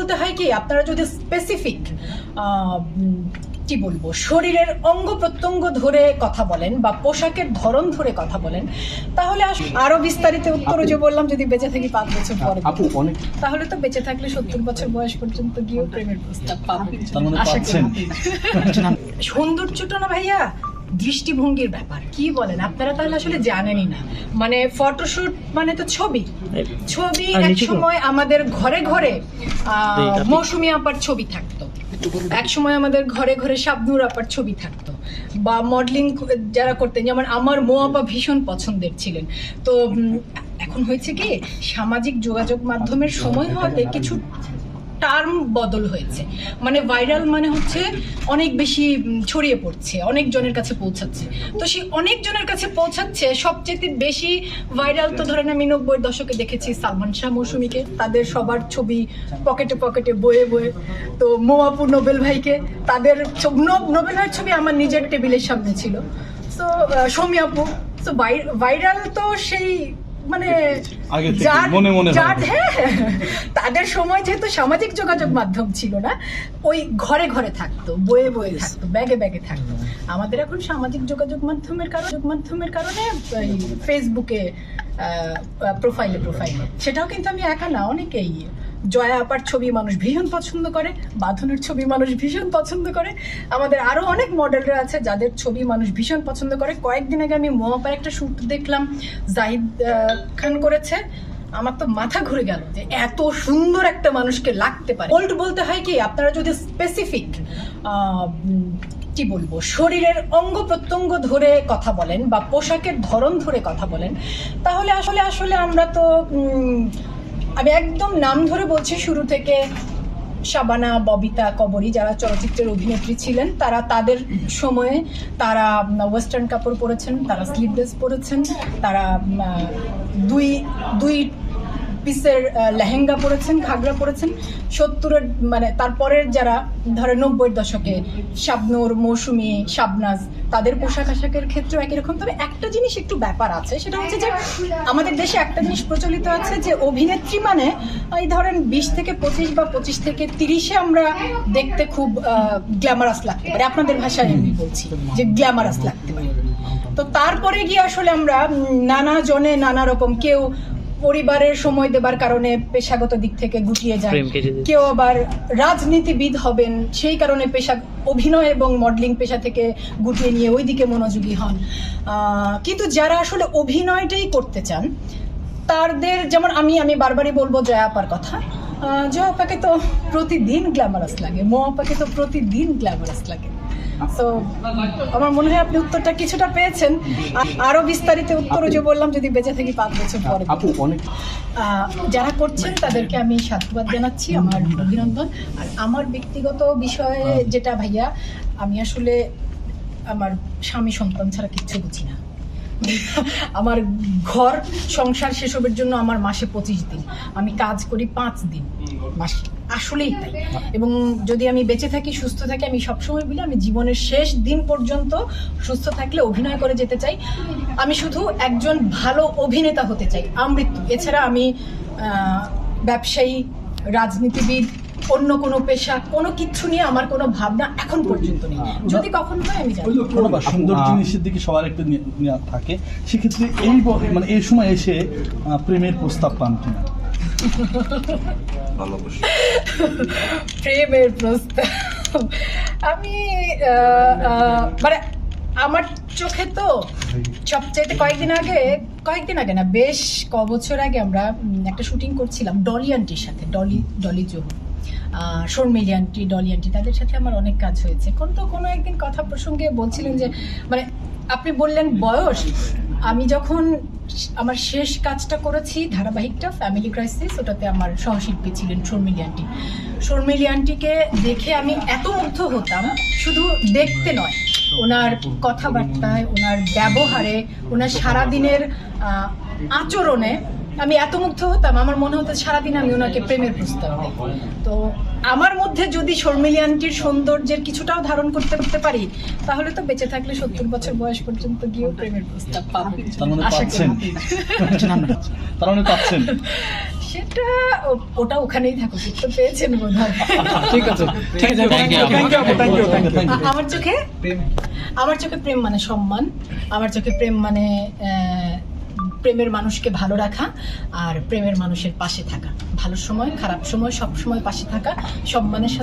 বলতে হয় কি আপনারা যদি স্পেসিফিক কি বলব শরীরের অঙ্গ প্রত্যঙ্গ ধরে কথা বলেন বা পোশাকের ধরন ধরে কথা বলেন তাহলে আরও বিস্তারিত উত্তর যে বললাম যদি বেঁচে থাকি পাঁচ বছর পরে। তাহলে তো বেঁচে থাকলে সত্তর বছর বয়স পর্যন্ত গিয়েও প্রেমের প্রস্তাব পাবো তার মানে সৌন্দর্যটা না ভাইয়া দৃষ্টিভঙ্গির ব্যাপার। কি বলেন? আপনারা তাহলে আসলে জানেনই না। মানে ফটোশুট মানে তো ছবি। ছবি এক সময় আমাদের ঘরে ঘরে মৌসুমী আপার ছবি থাকতো। এক সময় আমাদের ঘরে ঘরে শাবনুর আপার ছবি থাকতো। বা মডেলিং যারা করতেন যেমন আমার মো আপা ভীষণ পছন্দের ছিলেন। তো এখন হয়েছে কি সামাজিক যোগাযোগ মাধ্যমের সময় হওয়াতে কিছু টার্ম বদল হয়েছে। মানে ভাইরাল মানে হচ্ছে অনেক বেশি ছড়িয়ে পড়ছে, অনেক জনের কাছে পৌঁছাচ্ছে। তো সেই অনেক জনের কাছে পৌঁছাচ্ছে সবচেয়ে বেশি ভাইরাল তো ধরেন আমি নব্বই দশকে দেখেছি সালমান শাহ মৌসুমীকে, তাদের সবার ছবি পকেটে পকেটে বয়ে বয়ে। তো মোয়াপু নোবেল ভাইকে, তাদের নোবেল ভাইয়ের ছবি আমার নিজের টেবিলের সামনে ছিল। তো সৌমি আপু, তো ভাইরাল তো সেই মানে মনে মনে হয়। যার হ্যাঁ। তাদের সময় যেহেতু সামাজিক যোগাযোগ মাধ্যম ছিল না ওই ঘরে ঘরে থাকতো বয়ে বয়ে থাকতো ব্যাগে ব্যাগে থাকতো। আমাদের এখন সামাজিক যোগাযোগ মাধ্যমের কারণে মাধ্যমের কারণে ফেসবুকে প্রোফাইলে প্রোফাইলে সেটাও কিন্তু আমি একা না অনেকেই জয়া আপার ছবি মানুষ ভীষণ পছন্দ করে, বাঁধনের ছবি মানুষ ভীষণ পছন্দ করে। আমাদের আরও অনেক মডেলরা আছে যাদের ছবি মানুষ ভীষণ পছন্দ করে। কয়েকদিন আগে আমি মোয়াপার একটা শুট দেখলাম, জাহিদ খান করেছে। আমার তো মাথা ঘুরে গেল যে এত সুন্দর একটা মানুষকে লাগতে পারে। ওল্ড বলতে হয় কি, আপনারা যদি স্পেসিফিক কি বলব, শরীরের অঙ্গ প্রত্যঙ্গ ধরে কথা বলেন বা পোশাকের ধরন ধরে কথা বলেন, তাহলে আসলে আসলে আমরা তো আমি একদম নাম ধরে বলছি, শুরু থেকে শাবানা, ববিতা, কবরি যারা চলচ্চিত্রের অভিনেত্রী ছিলেন, তারা তাদের সময়ে তারা ওয়েস্টার্ন কাপড় পরেছেন, তারা স্লিভলেস পরেছেন, তারা দুই দুই পিসের লেহেঙ্গা পরেছেন, ঘাগরা পরেছেন, সত্তরের মানে তারপরের যারা ধরে নব্বই দশকে, শাবনুর, মৌসুমি, শাবনাজ, তাদের পোশাক আশাকের ক্ষেত্রে একই রকম। তবে একটা জিনিস একটু ব্যাপার আছে, সেটা হচ্ছে যে আমাদের দেশে একটা জিনিস প্রচলিত আছে যে অভিনেত্রী মানে এই ধরেন বিশ থেকে পঁচিশ বা পঁচিশ থেকে তিরিশে আমরা দেখতে খুব গ্ল্যামারাস লাগতে পারে। আপনাদের ভাষায় আমি বলছি যে গ্ল্যামারাস লাগতে পারে। তো তারপরে গিয়ে আসলে আমরা নানা জনে নানা রকম কেউ পরিবারের সময় দেবার কারণে পেশাগত দিক থেকে গুটিয়ে যায়। কেউ আবার রাজনীতিবিদ হবেন সেই কারণে পেশা অভিনয় এবং মডেলিং পেশা থেকে গুটিয়ে নিয়ে ওই দিকে মনোযোগী হন। আহ, কিন্তু যারা আসলে অভিনয়টাই করতে চান তাদের যেমন আমি আমি বারবারই বলব জয়া আপার কথা। আহ, জয়া আপাকে তো প্রতিদিন গ্ল্যামারাস লাগে মো আপাকে তো প্রতিদিন গ্ল্যামারাস লাগে। তো আমার মনে হয় আপনি উত্তরটা কিছুটা পেয়েছেন। আরও বিস্তারিত উত্তর যে বললাম যদি বেঁচে থাকি পাঁচ বছর পরে। আহ, যারা করছেন তাদেরকে আমি সাধুবাদ জানাচ্ছি আমার অভিনন্দন। আর আমার ব্যক্তিগত বিষয়ে যেটা ভাইয়া আমি আসলে আমার স্বামী সন্তান ছাড়া কিচ্ছু বুঝি না। আমার ঘর সংসার সেসবের জন্য আমার মাসে পঁচিশ দিন। আমি কাজ করি পাঁচ দিন মাসে। আসলেই তাই। এবং যদি আমি বেঁচে থাকি, সুস্থ থাকি, আমি সবসময় বলি আমি জীবনের শেষ দিন পর্যন্ত সুস্থ থাকলে অভিনয় করে যেতে চাই। আমি শুধু একজন ভালো অভিনেতা হতে চাই, আমৃত্যু। এছাড়া আমি ব্যবসায়ী, রাজনীতিবিদ অন্য কোনো পেশা কোনো কিছু নিয়ে আমার কোনো ভাবনা এখন পর্যন্ত নেই। যদি কখনো হয় আমি জানি। বা সুন্দর জিনিসের দিকে সবার একটা থাকে সেক্ষেত্রে এই মানে এই সময় এসে প্রেমের প্রস্তাব পান কিনা? প্রেমের প্রস্তাব। আমি আহ, আহ, মানে আমার চোখে তো সবচেয়ে কয়েকদিন আগে কয়েকদিন আগে না বেশ ক বছর আগে আমরা একটা শুটিং করছিলাম ডলি আন্টির সাথে Dolly Dolly Johar Sharmili aunty Dolly aunty তাদের সাথে আমার অনেক কাজ হয়েছে। কোন তো কোনো একদিন কথা প্রসঙ্গে বলছিলেন যে মানে আপনি বললেন বয়স, আমি যখন আমার শেষ কাজটা করেছি ধারাবাহিকটা ফ্যামিলি ক্রাইসিস ওটাতে আমার সহশিল্পী ছিলেন শর্মিলি আন্টি শর্মিলি আন্টিকে দেখে আমি এত মুগ্ধ হতাম, শুধু দেখতে নয়, ওনার কথাবার্তায়, ওনার ব্যবহারে, ওনার সারাদিনের আচরণে আমি এত মুগ্ধ হতাম আমার মনে হতো সারাদিন আমি ওনাকে প্রেমের প্রস্তাব দিই তো আমার মধ্যে যদি শর্মিলি আন্টির সৌন্দর্যের কিছুটাও ধারণ করতে করতে পারি তাহলে তো বেঁচে থাকলে সত্তর বছর বয়স পর্যন্ত গিয়েও প্রেমের প্রস্তাব পাবো। মানে আশা করি। তার মানে পাচ্ছেন। সেটা ওটা ওখানেই পেয়েছেন বোধ ঠিক আছে। ঠিক আছে thank you thank you thank you Thank you. আ- আমার চোখে? আমার চোখে প্রেম মানে সম্মান আমার চোখে প্রেম মানে আহ, প্রেমের মানুষকে ভালো রাখা আর প্রেমের মানুষের পাশে থাকা। ভালো সময়, খারাপ সময়, সব সময় পাশে থাকা, সম্মানের সাথে